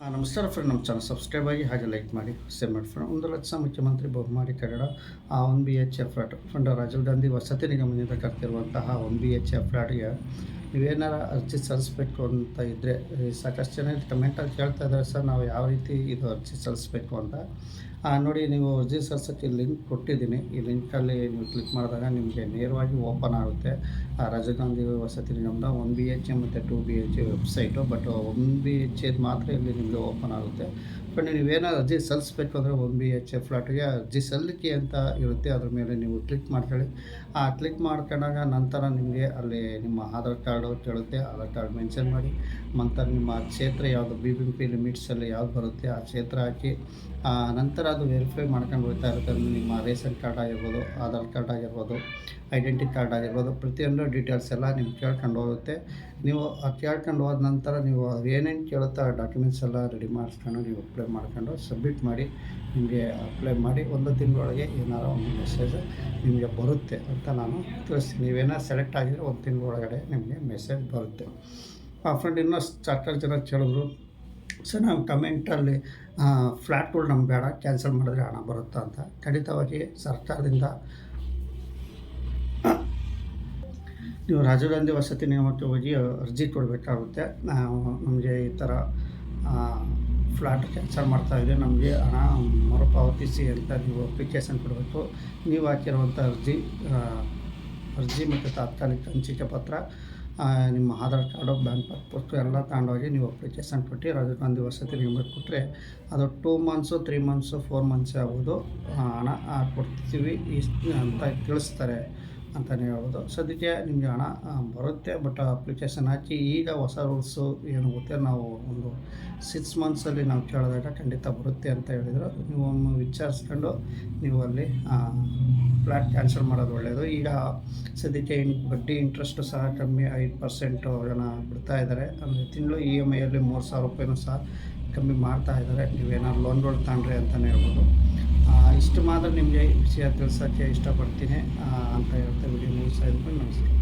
ನಮಸ್ಕಾರ ಫ್ರೆಂಡ್ ನಮ್ಮ channel subscribe ಆಗಿ ಹಾಗೆ ಲೈಕ್ ಮಾಡಿ ಶೇರ್ ಮಾಡಿ ಫ್ರೆಂಡ್ ಒಂದು ಲಕ್ಷ ಮುಖ್ಯಮಂತ್ರಿ ಬಹುಮಾರಿ ಕನ್ನಡ, ಆ one B H F flat friend Rajiv Gandhi ವಸತಿ ನಿಗಮದಿಂದ ಕರ್ತಿರುವಂತಹ ಒನ್ ಬಿ ಎಚ್ ಎಫ್ ಫ್ಲಾಟ್ಗೆ ನೀವೇನಾರ ಅರ್ಜಿ ಸಲ್ಲಿಸ್ಬೇಕು ಅಂತ ಇದ್ದರೆ ಸಾಕಷ್ಟು ಜನ ಕಮೆಂಟಲ್ಲಿ ಕೇಳ್ತಾ ಇದ್ದಾರೆ, ಸರ್, ನಾವು ಯಾವ ರೀತಿ ಇದು ಅರ್ಜಿ ಸಲ್ಲಿಸ್ಬೇಕು ಅಂತ. ನೋಡಿ, ನೀವು ಅರ್ಜಿ ಸಲ್ಲಿಸೋಕ್ಕೆ ಲಿಂಕ್ ಕೊಟ್ಟಿದ್ದೀನಿ. ಈ ಲಿಂಕಲ್ಲಿ ನೀವು ಕ್ಲಿಕ್ ಮಾಡಿದಾಗ ನಿಮಗೆ ನೇರವಾಗಿ ಓಪನ್ ಆಗುತ್ತೆ. ರಾಜೀವ್ ಗಾಂಧಿ ವಸತಿ ನಿಗಮದ ಒನ್ ಬಿ ಎಚ್ ಎ ಮತ್ತು two B H A website, but one B H ಎದ್ ಮಾತ್ರ ಇಲ್ಲಿ ನಿಮಗೆ ಓಪನ್ ಆಗುತ್ತೆ. ಬಟ್ ನೀವೇನಾದ್ರು ಅರ್ಜಿ ಸಲ್ಲಿಸ್ಬೇಕು ಅಂದರೆ ಒನ್ ಬಿ ಎಚ್ ಎ ಫ್ಲಾಟ್ಗೆ ಅರ್ಜಿ ಸಲ್ಲಿಕೆ ಅಂತ ಇರುತ್ತೆ. ಅದ್ರ ಮೇಲೆ ನೀವು ಕ್ಲಿಕ್ ಮಾಡ್ಕೊಳ್ಳಿ. ಆ ಕ್ಲಿಕ್ ಮಾಡ್ಕೊಂಡಾಗ ನಂತರ ನಿಮಗೆ ಅಲ್ಲಿ ನಿಮ್ಮ ಆಧಾರ್ ಕಾರ್ಡು ಕೇಳುತ್ತೆ. ಆಧಾರ್ ಕಾರ್ಡ್ ಮೆನ್ಷನ್ ಮಾಡಿ ನಂತರ ನಿಮ್ಮ ಕ್ಷೇತ್ರ ಯಾವುದು ಬಿ ಬಿ ಪಿ ಲಿಮಿಟ್ಸಲ್ಲಿ ಯಾವ್ದು ಬರುತ್ತೆ ಆ ಕ್ಷೇತ್ರ ಹಾಕಿ ಆ, ನಂತರ ಅದು ವೆರಿಫೈ ಮಾಡ್ಕೊಂಡು ಹೋಗ್ತಾ ಇರುತ್ತೆ. ನಿಮ್ಮ ರೇಷನ್ ಕಾರ್ಡ್ ಆಗಿರ್ಬೋದು ಆಧಾರ್ ಕಾರ್ಡ್ ಆಗಿರ್ಬೋದು ಐಡೆಂಟಿ ಕಾರ್ಡ್ ಆಗಿರ್ಬೋದು ಪ್ರತಿಯೊಂದು ಡೀಟೇಲ್ಸ್ ಎಲ್ಲ ನೀವು ಕೇಳ್ಕೊಂಡು ಹೋಗುತ್ತೆ. ನೀವು ಕೇಳ್ಕೊಂಡು ಹೋದ ನಂತರ ನೀವು ಏನೇನು ಕೇಳುತ್ತಾ ಆ ಡಾಕ್ಯುಮೆಂಟ್ಸ್ ಎಲ್ಲ ರೆಡಿ ಮಾಡಿಸ್ಕೊಂಡು ನೀವು ಅಪ್ಲೈ ಮಾಡ್ಕೊಂಡು ಸಬ್ಮಿಟ್ ಮಾಡಿ, ನಿಮಗೆ ಅಪ್ಲೈ ಮಾಡಿ, ಒಂದು ತಿಂಗಳೊಳಗೆ ಏನಾರ ಒಂದು ಮೆಸೇಜ್ ನಿಮಗೆ ಬರುತ್ತೆ ಅಂತ ನಾನು ತಿಳಿಸ್ತೀನಿ. ನೀವೇನೋ ಸೆಲೆಕ್ಟ್ ಆಗಿದ್ರೆ ಒಂದು ತಿಂಗಳೊಳಗಡೆ ನಿಮಗೆ ಮೆಸೇಜ್ ಬರುತ್ತೆ. ಆ ಫ್ರೆಂಡ್ ಇನ್ನೂ ಸಾಕಷ್ಟು ಜನ ಕೇಳಿದ್ರು, ಸರ್ ನಾವು ಕಮೆಂಟಲ್ಲಿ ಫ್ಲ್ಯಾಟ್ಗಳು ನಮ್ಗೆ ಬೇಡ ಕ್ಯಾನ್ಸಲ್ ಮಾಡಿದ್ರೆ ಹಣ ಬರುತ್ತಾ ಅಂತ. ಖಂಡಿತವಾಗಿ ಸರ್ಕಾರದಿಂದ ನೀವು ರಾಜೀವ್ ಗಾಂಧಿ ವಸತಿ ನಿಯಮಕ್ಕೆ ಹೋಗಿ ಅರ್ಜಿ ಕೊಡಬೇಕಾಗುತ್ತೆ. ನಾವು ನಮಗೆ ಈ ಥರ ಫ್ಲ್ಯಾಟ್ ಕ್ಯಾನ್ಸಲ್ ಮಾಡ್ತಾ ಇದ್ದೀವಿ ನಮಗೆ ಹಣ ಮರುಪಾವತಿಸಿ ಅಂತ ನೀವು ಅಪ್ಲಿಕೇಶನ್ ಕೊಡಬೇಕು. ನೀವು ಹಾಕಿರುವಂಥ ಅರ್ಜಿ ಅರ್ಜಿ ಮತ್ತು ತಾತ್ಕಾಲಿಕ ಹಂಚಿಕೆ ಪತ್ರ ನಿಮ್ಮ ಆಧಾರ್ ಕಾರ್ಡು, ಬ್ಯಾಂಕ್ ಪಾಸ್ಬುಕ್ ಎಲ್ಲ ತಗೊಂಡೋಗಿ ನೀವು ಅಪ್ಲಿಕೇಶನ್ ಕೊಟ್ಟು ರಾಜೀವ್ ಗಾಂಧಿ ವಸತಿ ನಿಮಗೆ ಕೊಟ್ಟರೆ ಅದು two months, three months, four months ಆಗ್ಬೋದು. ಹಣ ಕೊಡ್ತೀವಿ ಇಷ್ಟು ಅಂತ ತಿಳಿಸ್ತಾರೆ. ಅಂತಲೇ ಹೇಳ್ಬೋದು. ಸದ್ಯಕ್ಕೆ ನಿಮಗೆ ಹಣ ಬರುತ್ತೆ ಬಟ್ ಅಪ್ಲಿಕೇಶನ್ ಹಾಕಿ ಈಗ ಹೊಸ ರೂಲ್ಸು ಏನು ಗೊತ್ತೆ, ನಾವು ಒಂದು ಸಿಕ್ಸ್ ಮಂತ್ಸಲ್ಲಿ ನಾವು ಕೇಳಿದಾಗ ಖಂಡಿತ ಬರುತ್ತೆ ಅಂತ ಹೇಳಿದರು. ನೀವು ವಿಚಾರಿಸ್ಕೊಂಡು ನೀವು ಅಲ್ಲಿ ಫ್ಲ್ಯಾಟ್ ಕ್ಯಾನ್ಸಲ್ ಮಾಡೋದು ಒಳ್ಳೆಯದು ಈಗ ಸದ್ಯಕ್ಕೆ ಇನ್, ಬಡ್ಡಿ ಇಂಟ್ರೆಸ್ಟು ಸಹ ಕಮ್ಮಿ, ಐದು ಪರ್ಸೆಂಟು ಜನ ಬಿಡ್ತಾ ಇದ್ದಾರೆ ಅಂದರೆ ತಿಂಗಳು ಇ ಎಂ ಐಯಲ್ಲಿ ಮೂರು ಸಾವಿರ ರೂಪಾಯಿನೂ ಸಹ ಕಮ್ಮಿ ಮಾಡ್ತಾ ಇದ್ದಾರೆ ನೀವೇನಾದ್ರು ಲೋನ್ಗಳು ತಗೊಂಡ್ರಿ ಅಂತಲೇ ಹೇಳ್ಬೋದು. ಇಷ್ಟು ಮಾತ್ರ ನಿಮಗೆ ವಿಷಯ ತಿಳಿಸೋಕ್ಕೆ ಇಷ್ಟಪಡ್ತೀನಿ ಅಂತ ಹೇಳ್ತಾ ವಿಡಿಯೋ ಮುಗಿಸ್ತಾ ಇದ್ಕೊಂಡು ನಮಸ್ಕಾರ.